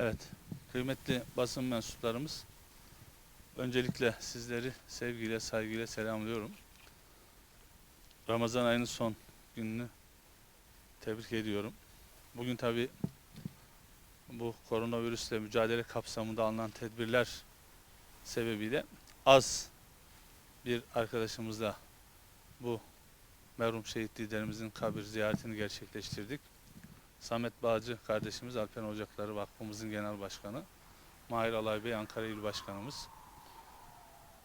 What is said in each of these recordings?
Evet, kıymetli basın mensuplarımız, öncelikle sizleri sevgiyle, saygıyla selamlıyorum. Ramazan ayının son gününü tebrik ediyorum. Bugün tabi bu koronavirüsle mücadele kapsamında alınan tedbirler sebebiyle az bir arkadaşımızla bu merhum şehit liderimizin kabir ziyaretini gerçekleştirdik. Samet Bağcı kardeşimiz Alpen Ocakları Vakfımızın Genel Başkanı. Mahir Alay Bey Ankara İl Başkanımız.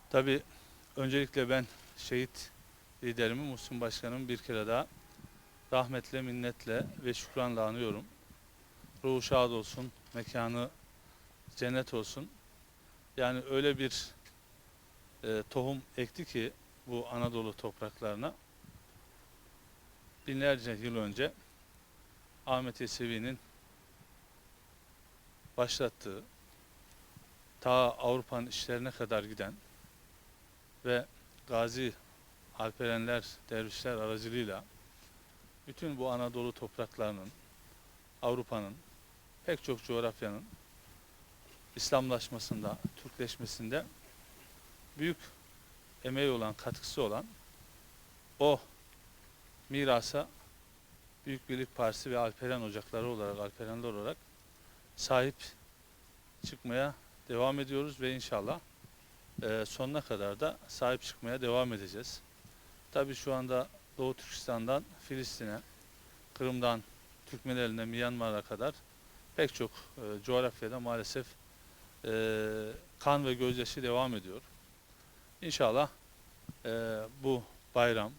Tabi öncelikle ben şehit liderimi Muhsin Başkanım bir kere daha rahmetle, minnetle ve şükranla anıyorum. Ruhu şad olsun, mekanı cennet olsun. Yani öyle bir e, tohum ekti ki bu Anadolu topraklarına binlerce yıl önce Ahmet Yesevi'nin başlattığı ta Avrupa'nın işlerine kadar giden ve Gazi Alperenler, dervişler aracılığıyla bütün bu Anadolu topraklarının, Avrupa'nın, pek çok coğrafyanın İslamlaşmasında, Türkleşmesinde büyük emeği olan, katkısı olan o mirasa Büyük Birlik Partisi ve Alperen Ocakları olarak, Alperenler olarak sahip çıkmaya devam ediyoruz ve inşallah e, sonuna kadar da sahip çıkmaya devam edeceğiz. Tabii şu anda Doğu Türkistan'dan Filistin'e, Kırım'dan Türkmeneli'ne, Myanmar'a kadar pek çok e, coğrafyada maalesef e, kan ve gözyaşı devam ediyor. İnşallah e, bu bayram,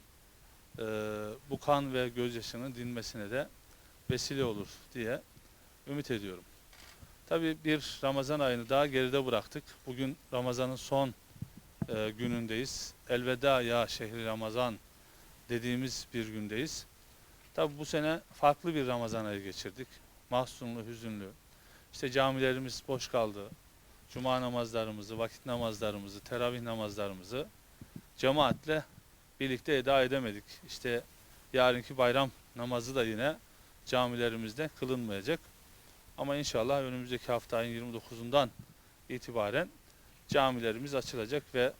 e, bu kan ve gözyaşının dinmesine de vesile olur diye ümit ediyorum. Tabii bir Ramazan ayını daha geride bıraktık. Bugün Ramazan'ın son e, günündeyiz. Elveda ya şehri Ramazan dediğimiz bir gündeyiz. Tabii bu sene farklı bir Ramazan ayı geçirdik. Mahzunlu, hüzünlü. İşte camilerimiz boş kaldı. Cuma namazlarımızı, vakit namazlarımızı, teravih namazlarımızı cemaatle birlikte eda edemedik. İşte yarınki bayram namazı da yine camilerimizde kılınmayacak. Ama inşallah önümüzdeki hafta ayın 29'undan itibaren camilerimiz açılacak ve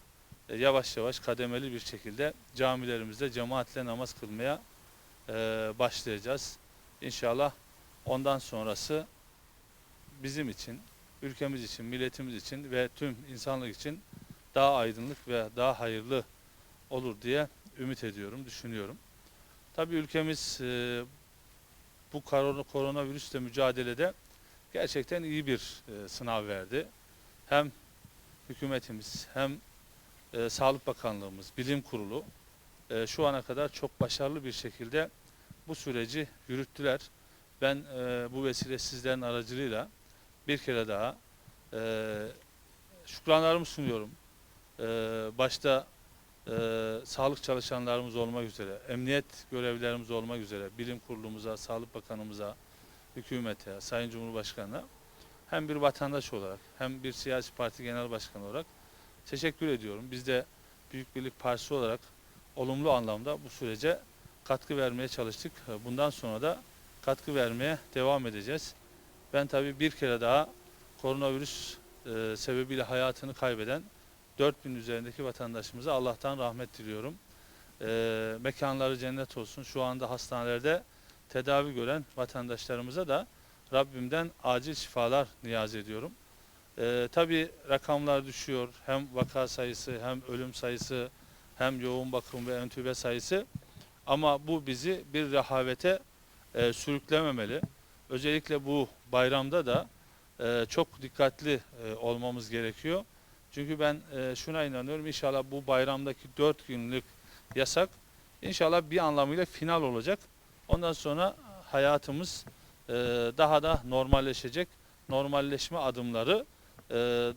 e, yavaş yavaş kademeli bir şekilde camilerimizde cemaatle namaz kılmaya e, başlayacağız. İnşallah ondan sonrası bizim için, ülkemiz için, milletimiz için ve tüm insanlık için daha aydınlık ve daha hayırlı olur diye ümit ediyorum, düşünüyorum. Tabii ülkemiz e, bu korona, koronavirüsle mücadelede gerçekten iyi bir e, sınav verdi. Hem hükümetimiz hem e, Sağlık Bakanlığımız, Bilim Kurulu e, şu ana kadar çok başarılı bir şekilde bu süreci yürüttüler. Ben e, bu vesile sizlerin aracılığıyla bir kere daha e, şükranlarımı sunuyorum. E, başta e, sağlık çalışanlarımız olmak üzere, emniyet görevlilerimiz olmak üzere, bilim kurulumuza, sağlık bakanımıza, hükümete, sayın cumhurbaşkanına hem bir vatandaş olarak hem bir siyasi parti genel başkanı olarak teşekkür ediyorum. Biz de Büyük Birlik Partisi olarak olumlu anlamda bu sürece katkı vermeye çalıştık. Bundan sonra da katkı vermeye devam edeceğiz. Ben tabii bir kere daha koronavirüs e, sebebiyle hayatını kaybeden 4000 üzerindeki vatandaşımıza Allah'tan rahmet diliyorum. E, mekanları cennet olsun. Şu anda hastanelerde tedavi gören vatandaşlarımıza da Rabbimden acil şifalar niyaz ediyorum. E, tabii rakamlar düşüyor. Hem vaka sayısı hem ölüm sayısı hem yoğun bakım ve entübe sayısı. Ama bu bizi bir rehavete e, sürüklememeli. Özellikle bu bayramda da e, çok dikkatli e, olmamız gerekiyor. Çünkü ben e, şuna inanıyorum inşallah bu bayramdaki 4 günlük yasak inşallah bir anlamıyla final olacak. Ondan sonra hayatımız e, daha da normalleşecek. Normalleşme adımları e,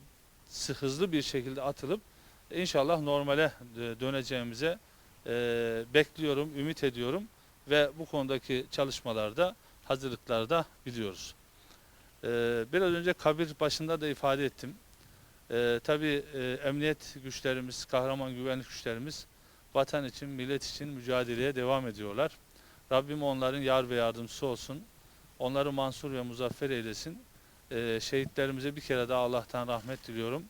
hızlı bir şekilde atılıp inşallah normale döneceğimize e, bekliyorum, ümit ediyorum ve bu konudaki çalışmalarda, hazırlıklarda biliyoruz. E, biraz önce kabir başında da ifade ettim. E, tabii e, emniyet güçlerimiz, kahraman güvenlik güçlerimiz vatan için, millet için mücadeleye devam ediyorlar. Rabbim onların yar ve yardımcısı olsun. Onları mansur ve muzaffer eylesin. e, şehitlerimize bir kere daha Allah'tan rahmet diliyorum.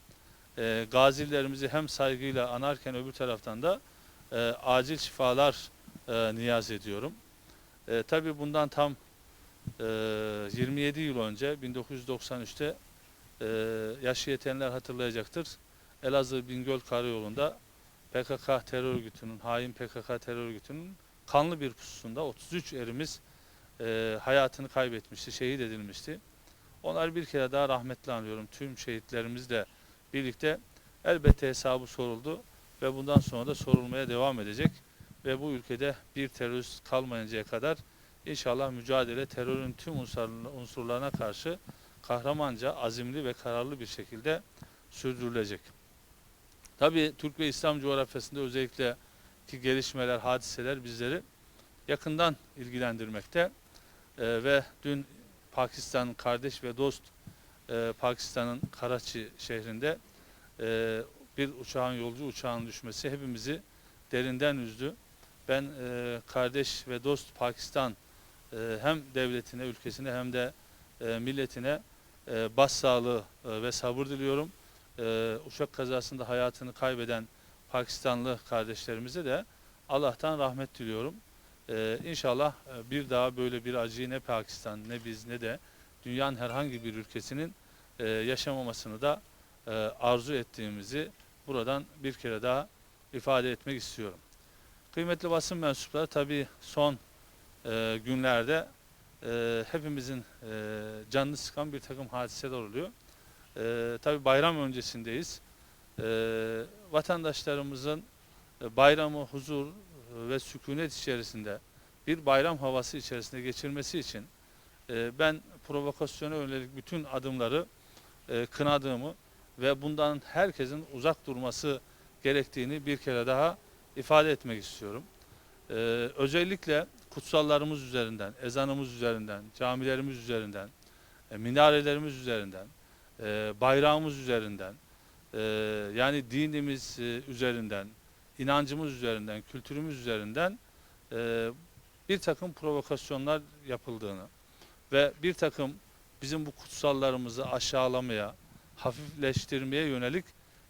E, gazilerimizi hem saygıyla anarken öbür taraftan da e, acil şifalar e, niyaz ediyorum. E, tabii bundan tam e, 27 yıl önce 1993'te e, yaşı yetenler hatırlayacaktır. Elazığ Bingöl Karayolu'nda PKK terör örgütünün, hain PKK terör örgütünün kanlı bir pususunda 33 erimiz e, hayatını kaybetmişti, şehit edilmişti. Onları bir kere daha rahmetle anıyorum. Tüm şehitlerimizle birlikte elbette hesabı soruldu ve bundan sonra da sorulmaya devam edecek. Ve bu ülkede bir terörist kalmayıncaya kadar inşallah mücadele terörün tüm unsur- unsurlarına karşı kahramanca, azimli ve kararlı bir şekilde sürdürülecek. Tabii Türk ve İslam coğrafyasında özellikle ki gelişmeler, hadiseler bizleri yakından ilgilendirmekte. Ee, ve dün Pakistan kardeş ve dost e, Pakistan'ın Karachi şehrinde e, bir uçağın yolcu uçağın düşmesi hepimizi derinden üzdü. Ben e, kardeş ve dost Pakistan e, hem devletine, ülkesine hem de e, milletine e, başsağlığı e, ve sabır diliyorum. E, uçak kazasında hayatını kaybeden Pakistanlı kardeşlerimize de Allah'tan rahmet diliyorum. Ee, inşallah e, bir daha böyle bir acıyı ne Pakistan ne biz ne de dünyanın herhangi bir ülkesinin e, yaşamamasını da e, arzu ettiğimizi buradan bir kere daha ifade etmek istiyorum. Kıymetli basın mensupları tabii son e, günlerde e, hepimizin e, canını sıkan bir takım hadiseler oluyor. E, tabii bayram öncesindeyiz. E, vatandaşlarımızın e, bayramı huzur ve sükunet içerisinde bir bayram havası içerisinde geçirmesi için e, ben provokasyona yönelik bütün adımları e, kınadığımı ve bundan herkesin uzak durması gerektiğini bir kere daha ifade etmek istiyorum. E, özellikle kutsallarımız üzerinden, ezanımız üzerinden, camilerimiz üzerinden, e, minarelerimiz üzerinden, e, bayrağımız üzerinden, e, yani dinimiz e, üzerinden, inancımız üzerinden, kültürümüz üzerinden e, bir takım provokasyonlar yapıldığını ve bir takım bizim bu kutsallarımızı aşağılamaya, hafifleştirmeye yönelik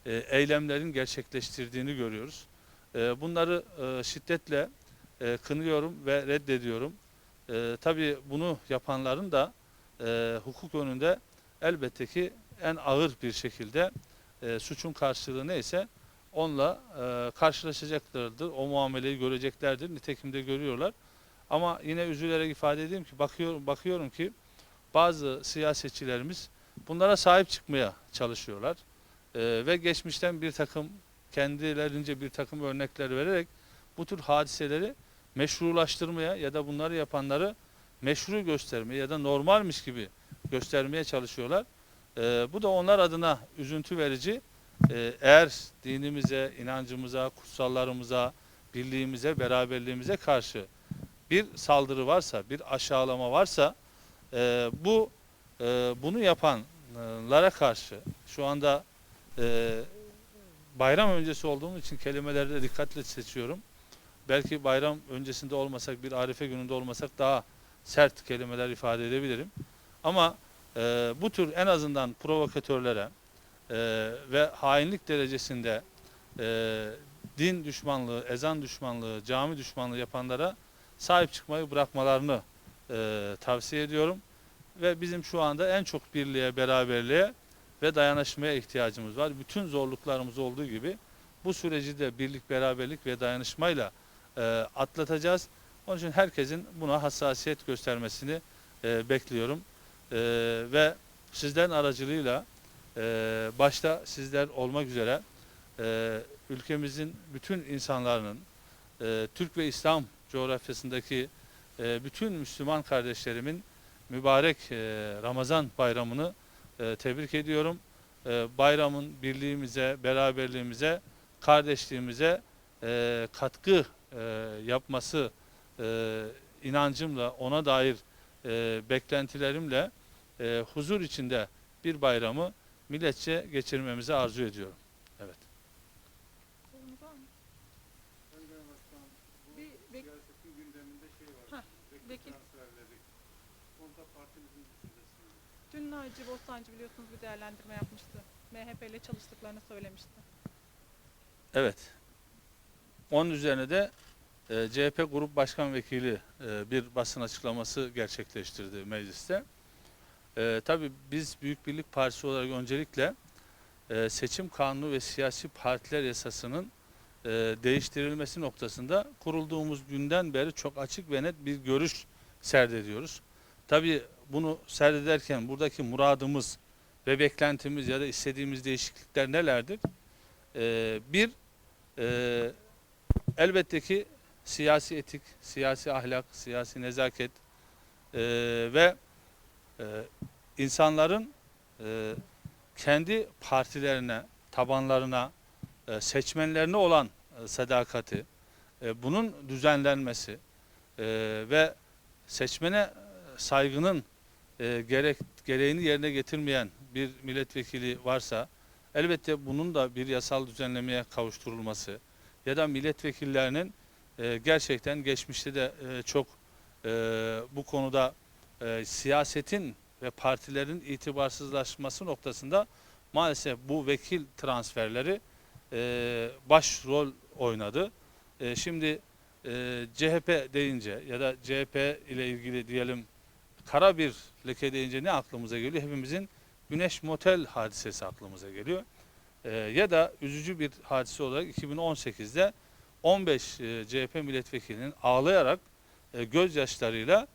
e, eylemlerin gerçekleştirdiğini görüyoruz. E, bunları e, şiddetle e, kınıyorum ve reddediyorum. E, tabii bunu yapanların da e, hukuk önünde elbette ki en ağır bir şekilde e, suçun karşılığı neyse onunla e, karşılaşacaklardır. O muameleyi göreceklerdir. Nitekim de görüyorlar. Ama yine üzülerek ifade edeyim ki bakıyorum bakıyorum ki bazı siyasetçilerimiz bunlara sahip çıkmaya çalışıyorlar. E, ve geçmişten bir takım kendilerince bir takım örnekler vererek bu tür hadiseleri meşrulaştırmaya ya da bunları yapanları meşru göstermeye ya da normalmiş gibi göstermeye çalışıyorlar. E, bu da onlar adına üzüntü verici. Ee, eğer dinimize, inancımıza, kutsallarımıza, birliğimize, beraberliğimize karşı bir saldırı varsa, bir aşağılama varsa e, bu e, bunu yapanlara karşı şu anda e, bayram öncesi olduğum için kelimeleri de dikkatle seçiyorum. Belki bayram öncesinde olmasak, bir arife gününde olmasak daha sert kelimeler ifade edebilirim. Ama e, bu tür en azından provokatörlere, e, ve hainlik derecesinde e, din düşmanlığı, ezan düşmanlığı, cami düşmanlığı yapanlara sahip çıkmayı bırakmalarını e, tavsiye ediyorum. Ve bizim şu anda en çok birliğe, beraberliğe ve dayanışmaya ihtiyacımız var. Bütün zorluklarımız olduğu gibi bu süreci de birlik, beraberlik ve dayanışmayla e, atlatacağız. Onun için herkesin buna hassasiyet göstermesini e, bekliyorum. E, ve sizlerin aracılığıyla ee, başta sizler olmak üzere e, ülkemizin bütün insanların e, Türk ve İslam coğrafyasındaki e, bütün Müslüman kardeşlerimin mübarek e, Ramazan bayramını e, tebrik ediyorum. E, bayramın birliğimize, beraberliğimize, kardeşliğimize e, katkı e, yapması e, inancımla, ona dair e, beklentilerimle e, huzur içinde bir bayramı milletçe geçirmemizi arzu ediyorum. Evet. Şey. Dün Naci Bostancı biliyorsunuz bir değerlendirme yapmıştı. MHP ile çalıştıklarını söylemişti. Evet. Onun üzerine de e, CHP Grup Başkan Vekili e, bir basın açıklaması gerçekleştirdi mecliste. E, tabii biz Büyük Birlik Partisi olarak öncelikle e, seçim kanunu ve siyasi partiler yasasının e, değiştirilmesi noktasında kurulduğumuz günden beri çok açık ve net bir görüş serdediyoruz. Tabii bunu serdederken buradaki muradımız ve beklentimiz ya da istediğimiz değişiklikler nelerdir? E, bir, e, elbette ki siyasi etik, siyasi ahlak, siyasi nezaket e, ve e, insanların e, kendi partilerine, tabanlarına, e, seçmenlerine olan e, sadakati, e, bunun düzenlenmesi e, ve seçmene saygının e, gerek gereğini yerine getirmeyen bir milletvekili varsa elbette bunun da bir yasal düzenlemeye kavuşturulması ya da milletvekillerinin e, gerçekten geçmişte de e, çok e, bu konuda siyasetin ve partilerin itibarsızlaşması noktasında maalesef bu vekil transferleri e, başrol oynadı. Şimdi CHP deyince ya da CHP ile ilgili diyelim kara bir leke deyince ne aklımıza geliyor? Hepimizin Güneş Motel hadisesi aklımıza geliyor. E, ya da üzücü bir hadise olarak 2018'de 15 e, CHP milletvekilinin ağlayarak e, gözyaşlarıyla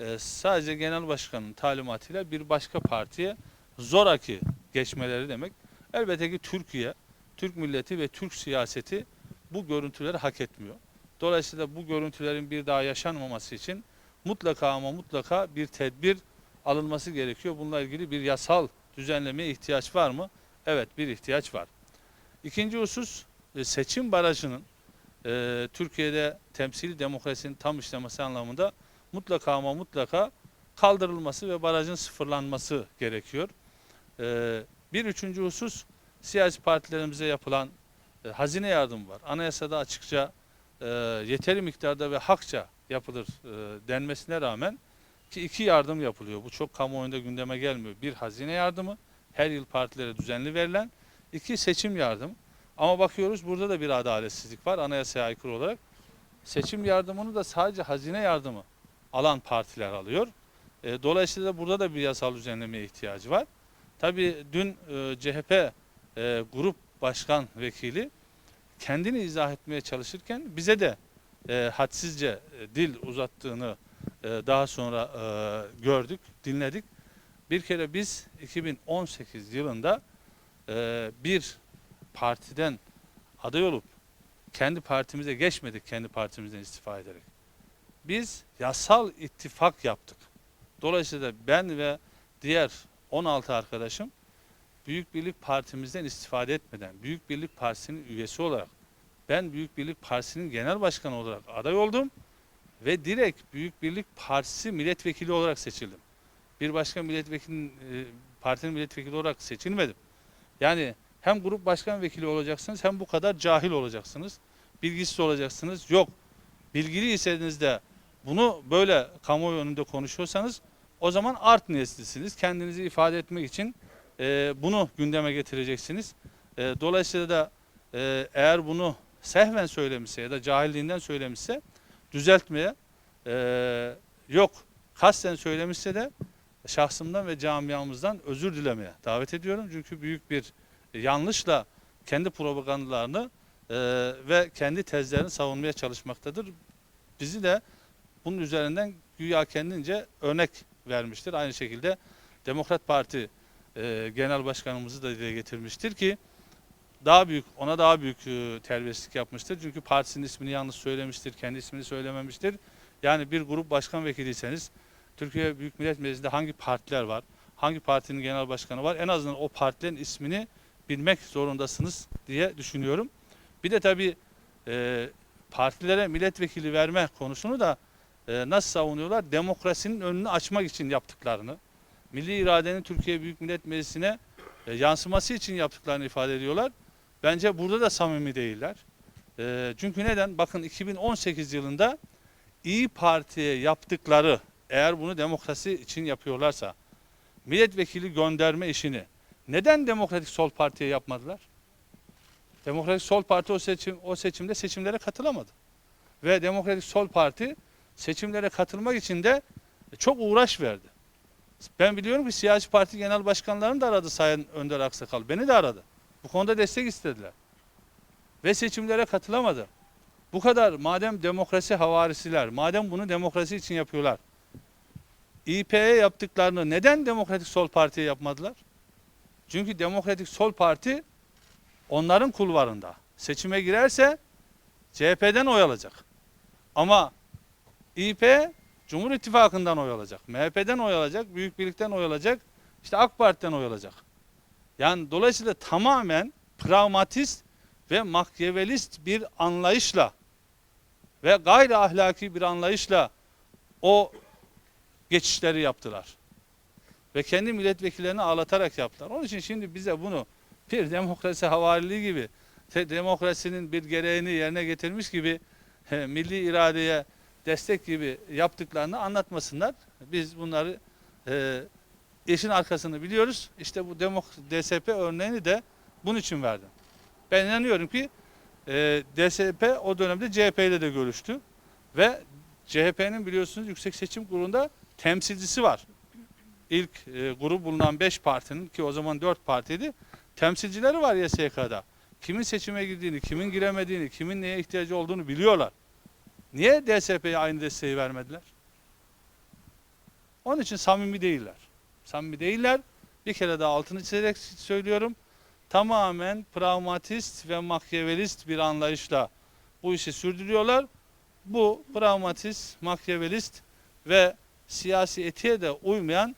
e, sadece genel başkanın talimatıyla bir başka partiye zoraki geçmeleri demek. Elbette ki Türkiye, Türk milleti ve Türk siyaseti bu görüntüleri hak etmiyor. Dolayısıyla bu görüntülerin bir daha yaşanmaması için mutlaka ama mutlaka bir tedbir alınması gerekiyor. Bununla ilgili bir yasal düzenlemeye ihtiyaç var mı? Evet bir ihtiyaç var. İkinci husus e, seçim barajının e, Türkiye'de temsili demokrasinin tam işlemesi anlamında mutlaka ama mutlaka kaldırılması ve barajın sıfırlanması gerekiyor. E, bir üçüncü husus siyasi partilerimize yapılan e, hazine yardımı var. Anayasada açıkça e, yeteri miktarda ve hakça yapılır e, denmesine rağmen ki iki yardım yapılıyor. Bu çok kamuoyunda gündeme gelmiyor. Bir hazine yardımı her yıl partilere düzenli verilen. iki seçim yardımı. Ama bakıyoruz burada da bir adaletsizlik var anayasaya aykırı olarak. Seçim yardımını da sadece hazine yardımı alan partiler alıyor. E, dolayısıyla burada da bir yasal düzenlemeye ihtiyacı var. Tabii dün e, CHP e, grup başkan vekili kendini izah etmeye çalışırken bize de e, hadsizce e, dil uzattığını e, daha sonra e, gördük, dinledik. Bir kere biz 2018 yılında e, bir partiden aday olup kendi partimize geçmedik kendi partimizden istifa ederek. Biz yasal ittifak yaptık. Dolayısıyla ben ve diğer 16 arkadaşım Büyük Birlik Partimizden istifade etmeden Büyük Birlik Partisi'nin üyesi olarak ben Büyük Birlik Partisi'nin genel başkanı olarak aday oldum ve direkt Büyük Birlik Partisi milletvekili olarak seçildim. Bir başka milletvekili e, partinin milletvekili olarak seçilmedim. Yani hem grup başkan vekili olacaksınız hem bu kadar cahil olacaksınız. Bilgisiz olacaksınız. Yok. Bilgiliyseniz de bunu böyle kamuoyu önünde konuşuyorsanız o zaman art niyetlisiniz. Kendinizi ifade etmek için e, bunu gündeme getireceksiniz. E, dolayısıyla da e, eğer bunu sehven söylemişse ya da cahilliğinden söylemişse düzeltmeye e, yok kasten söylemişse de şahsımdan ve camiamızdan özür dilemeye davet ediyorum. Çünkü büyük bir yanlışla kendi propagandalarını e, ve kendi tezlerini savunmaya çalışmaktadır. Bizi de bunun üzerinden güya kendince örnek vermiştir. Aynı şekilde Demokrat Parti e, Genel Başkanımızı da dile getirmiştir ki daha büyük ona daha büyük e, terbiyesizlik yapmıştır. Çünkü partisinin ismini yanlış söylemiştir, kendi ismini söylememiştir. Yani bir grup başkan vekiliyseniz Türkiye Büyük Millet Meclisi'nde hangi partiler var, hangi partinin genel başkanı var en azından o partilerin ismini bilmek zorundasınız diye düşünüyorum. Bir de tabii e, partilere milletvekili verme konusunu da e, nasıl savunuyorlar? Demokrasinin önünü açmak için yaptıklarını, milli iradenin Türkiye Büyük Millet Meclisi'ne e, yansıması için yaptıklarını ifade ediyorlar. Bence burada da samimi değiller. E, çünkü neden? Bakın 2018 yılında İyi Parti'ye yaptıkları eğer bunu demokrasi için yapıyorlarsa milletvekili gönderme işini neden Demokratik Sol Parti'ye yapmadılar? Demokratik Sol Parti o seçim o seçimde seçimlere katılamadı. Ve Demokratik Sol Parti seçimlere katılmak için de çok uğraş verdi. Ben biliyorum ki siyasi parti genel başkanlarını da aradı Sayın Önder Aksakal. Beni de aradı. Bu konuda destek istediler. Ve seçimlere katılamadı. Bu kadar madem demokrasi havarisiler, madem bunu demokrasi için yapıyorlar. İP'ye yaptıklarını neden Demokratik Sol Parti'ye yapmadılar? Çünkü Demokratik Sol Parti onların kulvarında. Seçime girerse CHP'den oy alacak. Ama İP Cumhur İttifakı'ndan oy alacak. MHP'den oy alacak, Büyük Birlik'ten oy alacak, işte AK Parti'den oy alacak. Yani dolayısıyla tamamen pragmatist ve makyavelist bir anlayışla ve gayri ahlaki bir anlayışla o geçişleri yaptılar. Ve kendi milletvekillerini ağlatarak yaptılar. Onun için şimdi bize bunu bir demokrasi havariliği gibi, demokrasinin bir gereğini yerine getirmiş gibi milli iradeye destek gibi yaptıklarını anlatmasınlar. Biz bunları e, işin arkasını biliyoruz. İşte bu demok DSP örneğini de bunun için verdim. Ben inanıyorum ki e, DSP o dönemde CHP ile de görüştü. Ve CHP'nin biliyorsunuz Yüksek Seçim Kurulu'nda temsilcisi var. İlk e, grup bulunan 5 partinin ki o zaman 4 partiydi. Temsilcileri var YSK'da. Kimin seçime girdiğini, kimin giremediğini, kimin neye ihtiyacı olduğunu biliyorlar. Niye DSP'ye aynı desteği vermediler? Onun için samimi değiller. Samimi değiller. Bir kere daha altını çizerek söylüyorum. Tamamen pragmatist ve makyavelist bir anlayışla bu işi sürdürüyorlar. Bu pragmatist, makyavelist ve siyasi etiğe de uymayan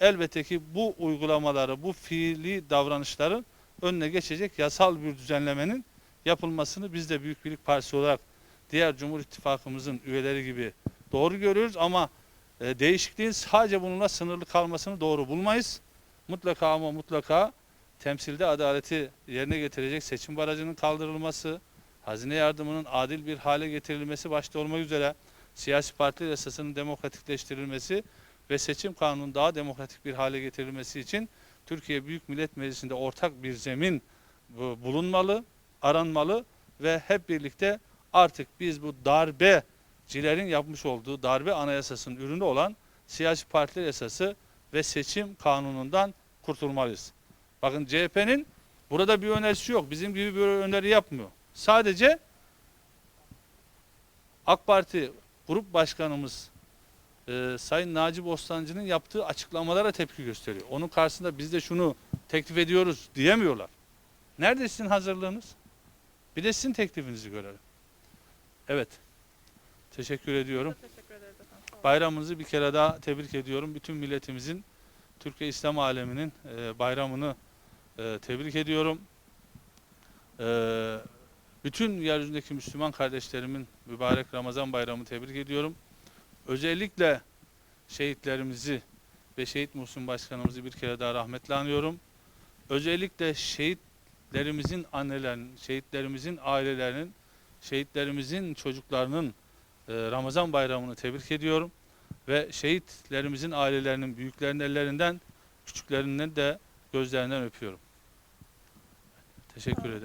elbette ki bu uygulamaları, bu fiili davranışların önüne geçecek yasal bir düzenlemenin yapılmasını biz de Büyük Birlik Partisi olarak diğer Cumhur İttifakımızın üyeleri gibi doğru görüyoruz ama e, değişikliğin sadece bununla sınırlı kalmasını doğru bulmayız. Mutlaka ama mutlaka temsilde adaleti yerine getirecek seçim barajının kaldırılması, hazine yardımının adil bir hale getirilmesi başta olmak üzere siyasi partiler yasasının demokratikleştirilmesi ve seçim kanunun daha demokratik bir hale getirilmesi için Türkiye Büyük Millet Meclisi'nde ortak bir zemin bu- bulunmalı, aranmalı ve hep birlikte artık biz bu darbecilerin yapmış olduğu darbe anayasasının ürünü olan siyasi partiler yasası ve seçim kanunundan kurtulmalıyız. Bakın CHP'nin burada bir önerisi yok. Bizim gibi bir öneri yapmıyor. Sadece AK Parti Grup Başkanımız e, Sayın Naci Bostancı'nın yaptığı açıklamalara tepki gösteriyor. Onun karşısında biz de şunu teklif ediyoruz diyemiyorlar. Nerede sizin hazırlığınız? Bir de sizin teklifinizi görelim. Evet. Teşekkür ediyorum. Teşekkür ederiz efendim. Bayramınızı bir kere daha tebrik ediyorum. Bütün milletimizin, Türkiye İslam aleminin e, bayramını e, tebrik ediyorum. E, bütün yeryüzündeki Müslüman kardeşlerimin mübarek Ramazan bayramını tebrik ediyorum. Özellikle şehitlerimizi ve şehit Muhsin Başkanımızı bir kere daha rahmetle anıyorum. Özellikle şehitlerimizin annelerinin, şehitlerimizin ailelerinin, şehitlerimizin çocuklarının e, Ramazan bayramını tebrik ediyorum ve şehitlerimizin ailelerinin büyüklerinin ellerinden küçüklerinden de gözlerinden öpüyorum. Teşekkür ederim.